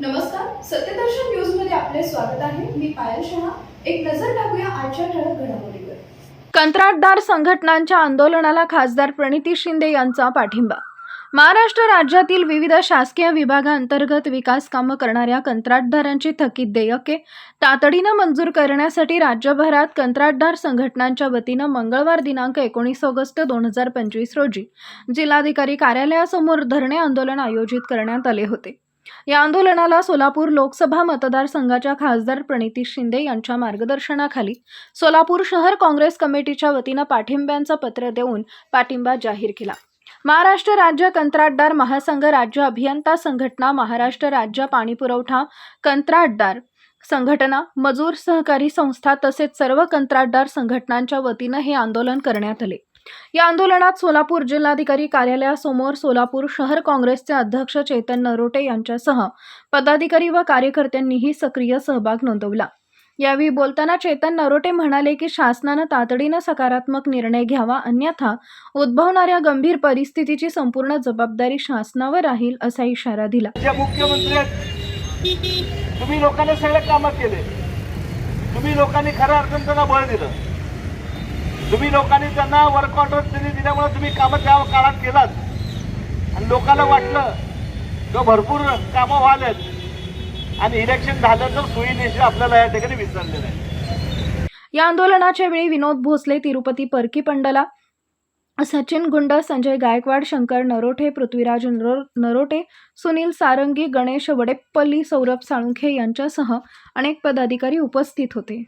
नमस्कार सत्यदर्शन न्यूजमध्ये आपले स्वागत आहे. मी पायल शहा. एक नजर टाकूया आजच्या ठळक घडामोडीवर. कंत्राटदार संघटनांच्या आंदोलनाला खासदार प्रणिती शिंदे यांचा पाठिंबा. महाराष्ट्र राज्यातील विविध शासकीय विभागांतर्गत विकास कामं करणाऱ्या कंत्राटदारांची थकीत देयके तातडीनं मंजूर करण्यासाठी राज्यभरात कंत्राटदार संघटनांच्या वतीनं मंगळवार दिनांक एकोणीस ऑगस्ट दोन हजार पंचवीस रोजी जिल्हाधिकारी कार्यालयासमोर धरणे आंदोलन आयोजित करण्यात आले होते. या आंदोलनाला सोलापूर लोकसभा मतदारसंघाच्या खासदार प्रणिती शिंदे यांच्या मार्गदर्शनाखाली सोलापूर शहर काँग्रेस कमिटीच्या वतीनं पाठिंब्यांचं पत्र देऊन पाठिंबा जाहीर केला. महाराष्ट्र राज्य कंत्राटदार महासंघ राज्य अभियंता संघटना महाराष्ट्र राज्य पाणीपुरवठा कंत्राटदार संघटना मजूर सहकारी संस्था तसेच सर्व कंत्राटदार संघटनांच्या वतीनं हे आंदोलन करण्यात आले. या आंदोलनात सोलापूर जिल्हाधिकारी कार्यालयासमोर सोलापूर शहर काँग्रेसचे अध्यक्ष चेतन नरोटे यांच्यासह पदाधिकारी व कार्यकर्त्यांनीही सक्रिय सहभाग नोंदवला. यावेळी बोलताना चेतन नरोटे म्हणाले की शासनानं तातडीनं सकारात्मक निर्णय घ्यावा अन्यथा उद्भवणाऱ्या गंभीर परिस्थितीची संपूर्ण जबाबदारी शासनावर राहील असा इशारा दिला. मुख्यमंत्री तुम्ही लोकांनी सगळे कामं केले. तुम्ही लोकांनी खऱ्या अर्थानं बळ दिलं. तुम्ही लोकांनी त्यांना वर्क ऑर्डर त्यांनी दिल्यामुळे तुम्ही कामं त्या काळात केलात. आणि लोकांना वाटलं तो भरपूर कामं व्हालेत आणि इलेक्शन झालं तर सुईनिशी आपल्याला या ठिकाणी विसरलेलं आहे. या आंदोलनाच्या वेळी विनोद भोसले तिरुपती परकी पंडला सचिन गुंड संजय गायकवाड शंकर नरोठे पृथ्वीराज नरो नरोटे सुनील सारंगी गणेश वडेप्पल्ली सौरभ साळुंखे यांच्यासह अनेक पदाधिकारी उपस्थित होते.